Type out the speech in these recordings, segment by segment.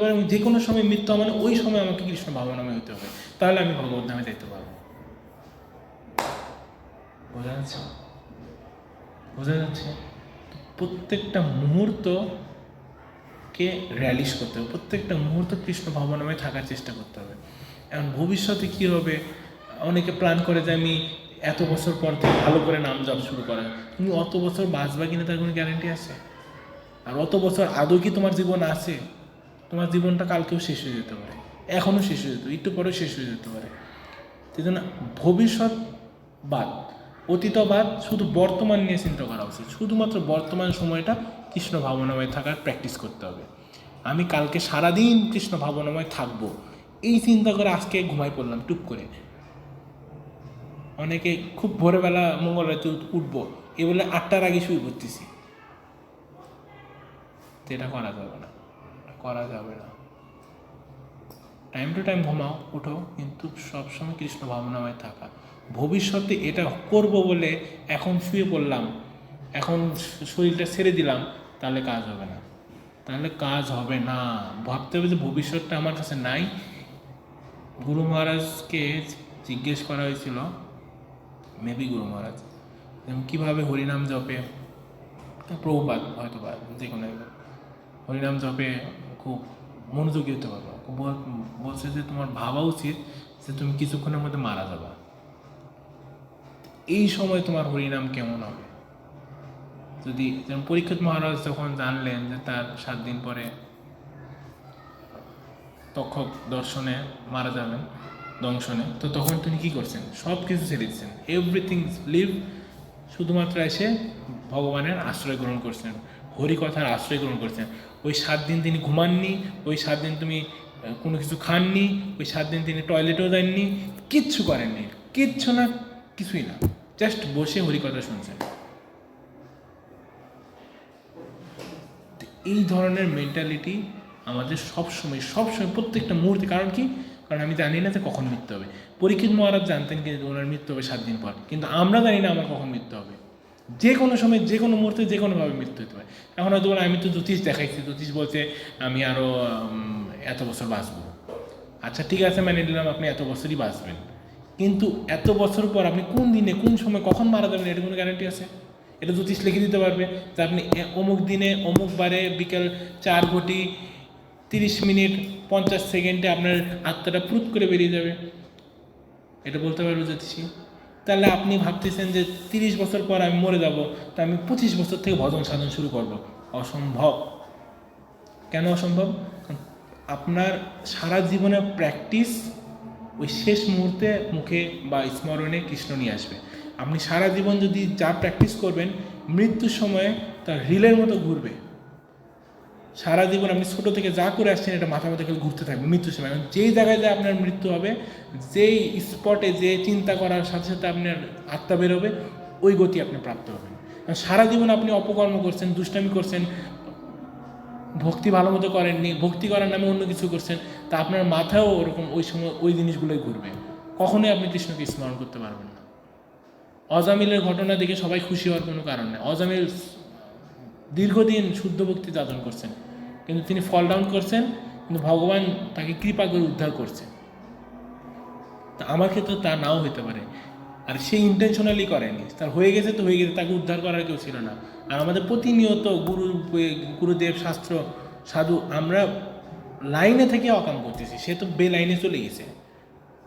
পারি যে কোনো সময় মৃত্যু মানে ওই সময় আমাকে কৃষ্ণ ভাবনাময় হতে হবে। তাহলে আমি ভগবত নামে যাইতে পারব। বোঝা যাচ্ছে? বোঝা যাচ্ছে? প্রত্যেকটা মুহূর্তকে র্যালিশ করতে হবে। প্রত্যেকটা মুহূর্ত কৃষ্ণ ভাবনাময় থাকার চেষ্টা করতে হবে। এখন ভবিষ্যতে কী হবে? অনেকে প্ল্যান করে যে আমি এত বছর পর থেকে ভালো করে নাম জপ শুরু করা তুমি অত বছর বাঁচবা কিনা তার কোনো গ্যারান্টি আছে? আর অত বছর আদৌ কি তোমার জীবন আছে? তোমার জীবনটা কালকেও শেষ হয়ে যেতে পারে, এখনও শেষ হয়ে যেতে একটু পরেও শেষ হয়ে যেতে পারে। সেই জন্য ভবিষ্যৎ বাদ অতীত বাদ শুধু বর্তমান নিয়ে চিন্তা করা উচিত। শুধুমাত্র বর্তমান সময়টা কৃষ্ণ ভাবনাময় থাকার প্র্যাকটিস করতে হবে। আমি কালকে সারাদিন কৃষ্ণ ভাবনাময় থাকব, এই চিন্তা করে আজকে ঘুমাই পড়লাম, টুক করে। অনেকে খুব ভোরবেলা মঙ্গলবারতে উঠবো, এ বলে আটটার আগে শুয়ে পড়তেছি। এটা করা যাবে না। করা যাবে না। টাইম টু টাইম ঘুমাও, উঠো, কিন্তু সবসময় কৃষ্ণ ভাবনাময় থাকা। ভবিষ্যতে এটা করব বলে এখন শুয়ে পড়লাম, এখন শরীরটা ছেড়ে দিলাম, তাহলে কাজ হবে না। তাহলে কাজ হবে না। ভাবতে হবে যে ভবিষ্যৎটা আমার কাছে নাই। গুরু মহারাজকে জিজ্ঞেস করা হয়েছিল মেবি গুরু মহারাজ কীভাবে হরিনাম জপে? প্রভুপাত হয়তো বা যে কোনো হরিনাম জপে খুব মনোযোগী হতে পারব। বল- বলছে যে তোমার ভাবা উচিত যে তুমি কিছুক্ষণের মধ্যে মারা যাবা। এই সময় তোমার হরিনাম কেমন হবে? যদি যেমন পরীক্ষিত মহারাজ যখন জানলেন যে তার সাত দিন পরে তক্ষক দর্শনে মারা যাবেন, দংশনে, তো তখন তিনি কি করছেন? সব কিছু ছেড়ে দিচ্ছেন। এভরিথিং লিভ শুধুমাত্র এসে ভগবানের আশ্রয় গ্রহণ করছেন। হরিকথার আশ্রয় গ্রহণ করছেন। ওই সাত দিন তিনি ঘুমাননি, ওই সাত দিন তুমি কোনো কিছু খাননি, ওই সাত দিন তিনি টয়লেটেও যাননি, কিচ্ছু করেননি, কিচ্ছু না, কিছুই না। জাস্ট বসে হরিকথা শুনছেন। এই ধরনের মেন্টালিটি আমাদের সবসময় সবসময় প্রত্যেকটা মুহূর্তে, কারণ কি? কারণ আমি জানি না যে কখন মৃত্যু হবে। পরীক্ষিত মহারাজ জানতেন কি ওনার মৃত্যু হবে সাত দিন পর। কিন্তু আমরা জানি না আমার কখন মৃত্যু হবে। যে কোনো সময়, যে কোনো মুহূর্তে, যে কোনোভাবে মৃত্যু হতে পারে। এখন হয়তো আমি তো জ্যোতিষ দেখাইছি। জ্যোতিষ বলছে, আমি আরও এত বছর বাঁচবো। আচ্ছা ঠিক আছে, মেনে নিলাম, আপনি এত বছরই বাঁচবেন। কিন্তু এত বছর পর আপনি কোন দিনে, কোন সময় কখন মারা যাবেন, এটা কোনো গ্যারান্টি আছে? এটা জ্যোতিষ লিখে দিতে পারবে যে আপনি অমুক দিনে, অমুক বারে, বিকেল চার ঘটি, তিরিশ মিনিট, পঞ্চাশ সেকেন্ডে আপনার আত্মাটা প্রুত করে বেরিয়ে যাবে। এটা বলতে পারবে জ্যোতিষী? তাহলে আপনি ভাবতেছেন যে তিরিশ বছর পর আমি মরে যাব, তা আমি পঁচিশ বছর থেকে ভজন সাধন শুরু করব। অসম্ভব। কেন অসম্ভব? আপনার সারা জীবনের প্র্যাকটিস ওই শেষ মুহূর্তে মুখে বা স্মরণে কৃষ্ণ নিয়ে আসবে। আপনি সারা জীবন যদি যা প্র্যাকটিস করবেন, মৃত্যুর সময়ে তার রিলের মতো ঘুরবে। সারা জীবন আপনি ছোটো থেকে যা করে আসছেন, এটা মাথা মাথা খেলে ঘুরতে থাকবে মৃত্যুর সময় এবং যেই জায়গায় যে আপনার মৃত্যু হবে, যেই স্পটে যে চিন্তা করার সাথে সাথে আপনার আত্মা বেরোবে ওই গতি আপনি প্রাপ্ত হবেন। সারা জীবন আপনি অপকর্ম করছেন, দুষ্টামি করছেন, ভক্তি ভালো মতো করেননি, ভক্তি করার নামে অন্য কিছু করছেন, তা আপনার মাথাও ওরকম ওই সময় ওই জিনিসগুলোই ঘুরবে। কখনোই আপনি কৃষ্ণকে স্মরণ করতে পারবেন না। অজামিলের ঘটনা দেখে সবাই খুশি হওয়ার কোনো কারণ নেই। অজামিল দীর্ঘদিন শুদ্ধ ভক্তি যাদন করছেন। কিন্তু তিনি ফল ডাউন করছেন, কিন্তু ভগবান তাকে কৃপা করে উদ্ধার করছে তা আমার ক্ষেত্রে তা নাও হতে পারে। আর সে ইন্টেনশনালি করেনি। তার হয়ে গেছে তো হয়ে গেছে, তাকে উদ্ধার করার কেউ ছিল না। আর আমাদের প্রতিনিয়ত গুরু, গুরুদেব, শাস্ত্র, সাধু, আমরা লাইনে থেকে অকাম করতেছি। সে তো বে লাইনে চলে গেছে।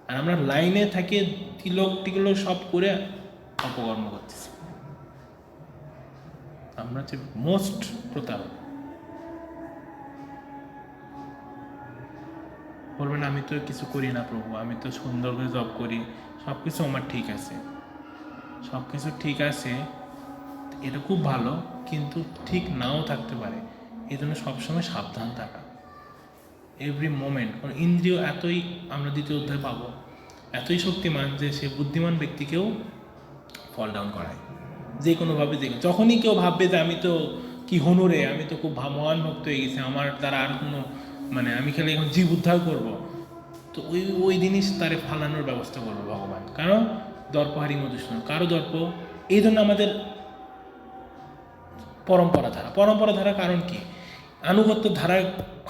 আর আমরা লাইনে থেকে তিলক টিলক সব করে অপকর্ম করতেছি। আমরা হচ্ছে মোস্ট প্রতারক। বলবেন, আমি তো কিছু করি না প্রভু, আমি তো সুন্দর করে জব করি সব কিছু আমার ঠিক আছে। সব কিছু ঠিক আছে, এটা খুব ভালো, কিন্তু ঠিক নাও থাকতে পারে। এই জন্য সবসময় সাবধান থাকা। এভরি মোমেন্ট কারণ ইন্দ্রিয় এতই আমরা দ্বিতীয় অধ্যায় পাবো, এতই শক্তিমান যে সে বুদ্ধিমান ব্যক্তিকেও ফল ডাউন করায়। যে কোনোভাবে যে যখনই কেউ ভাববে যে আমি তো কি হনুরে, আমি তো খুব মহান ভক্ত হয়ে গেছি, আমার দ্বারা আর কোনো মানে আমি খেলে এখন জীব উদ্ধার করব, তো ওই ওই জিনিস তারে ফালানোর ব্যবস্থা করব ভগবান। কারণ দর্পহারি মধুসূদন, কারও দর্প, এই জন্য আমাদের পরম্পরা ধারা। পরম্পরা ধারা কারণ কি? আনুগত্য ধারা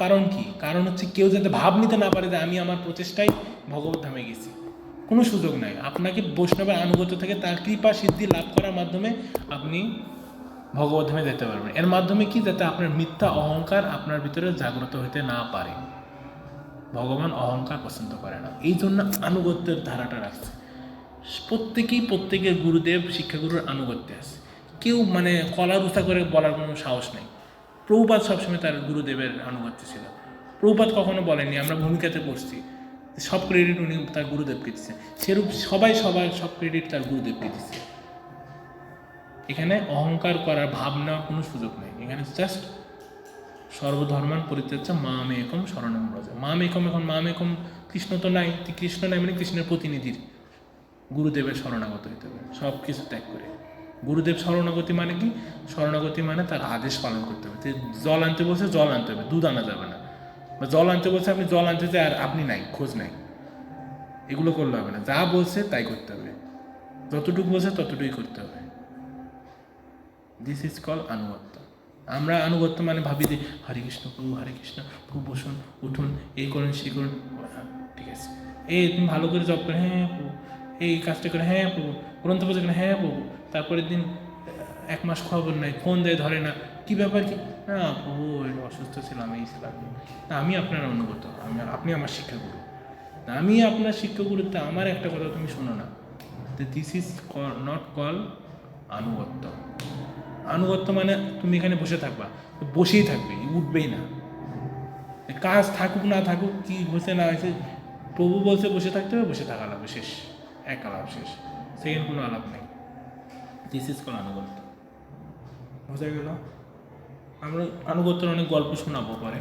কারণ কি? কারণ হচ্ছে কেউ যাতে ভাব নিতে না পারে যে আমি আমার প্রচেষ্টায় ভগবত ধামে গেছি। কোনো সুযোগ নাই। আপনাকে বৈষ্ণবের আনুগত্য থেকে তার কৃপা সিদ্ধি লাভ করার মাধ্যমে আপনি ভগবত ধামে যেতে পারবেন। এর মাধ্যমে কি? যাতে আপনার মিথ্যা অহংকার আপনার ভিতরে জাগ্রত হতে না পারে। ভগবান অহংকার পছন্দ করে না। এই জন্য আনুগত্যের ধারাটা রাখছে। প্রত্যেকেই প্রত্যেকের গুরুদেব, শিক্ষাগুরুর আনুগত্যে আছে। কেউ মানে কলার উঁচা করে বলার কোনো সাহস নেই। প্রভুপাত সবসময় তার গুরুদেবের আনুগত্য ছিল। প্রভুপাত কখনো বলেনি আমরা ভূমিকাতে পড়ছি। সব ক্রেডিট উনি তার গুরুদেবকে দিচ্ছে সেরূপ সবাই সবার সব ক্রেডিট তার গুরুদেবকে দিচ্ছে এখানে অহংকার করার ভাবনা কোনো সুযোগ নেই। এখানে জাস্ট সর্বধর্মান পরিত্যাজ্য মা মেকম শরণম ব্রজ। মা মেকম এখন মা মেকম কৃষ্ণ তো নাই। কৃষ্ণ নাই মানে কৃষ্ণের প্রতিনিধির। গুরুদেবের শরণাগত হইতে হবে। সব কিছু ত্যাগ করে। গুরুদেব শরণাগতি মানে কি? শরণাগতি মানে তার আদেশ পালন করতে হবে। জল আনতে বলছে, জল আনতে হবে। দুধ আনা যাবে না। বা জল আনতে বলছে, আপনি জল আনতে চাই আর আপনি নাই, খোঁজ নাই। এগুলো করলে হবে না। যা বলছে তাই করতে হবে। যতটুকু বলছে ততটুকুই করতে হবে। দিস ইজ কল আনুগত্য। আমরা আনুগত্য মানে ভাবি যে, হরে কৃষ্ণ, প্রভু, হরে কৃষ্ণ, প্রভু বসুন, উঠুন এই করুন সেই করুন। ঠিক আছে। এই তুমি ভালো করে জব করে হ্যাঁ প্রভু। এই কাজটা করে হ্যাঁ প্রভু। গ্রন্থ পুজো করে হ্যাঁ প্রভু। তারপরের দিন, এক মাস খবর নাই, ফোন দেয়, ধরে না কি ব্যাপার কি? না ওই অসুস্থ ছিলাম এই ছিলাম না আমি আপনার অনুগত আমি আপনি আমার শিক্ষাগুরু। না, আমি আপনার শিক্ষাগুরুত্ব আমার একটা কথা তুমি শোনো না। দিস ইজ নট কল আনুগত্য। আনুগত্য মানে তুমি এখানে বসে থাকবা। বসেই থাকবে উঠবেই না। কাজ থাকুক না থাকুক কি হয়েছে না হয়েছে প্রভু বলছে বসে থাকতে হবে বসে থাকা লাগবে শেষ। এক আলাপ শেষ। সেকেন্ড কোনো আলাপ নেই। দিস ইজ কল আনুগত্য। বোঝা গেল? আমরা আনুগত্যের অনেক গল্প শোনাবো পরে।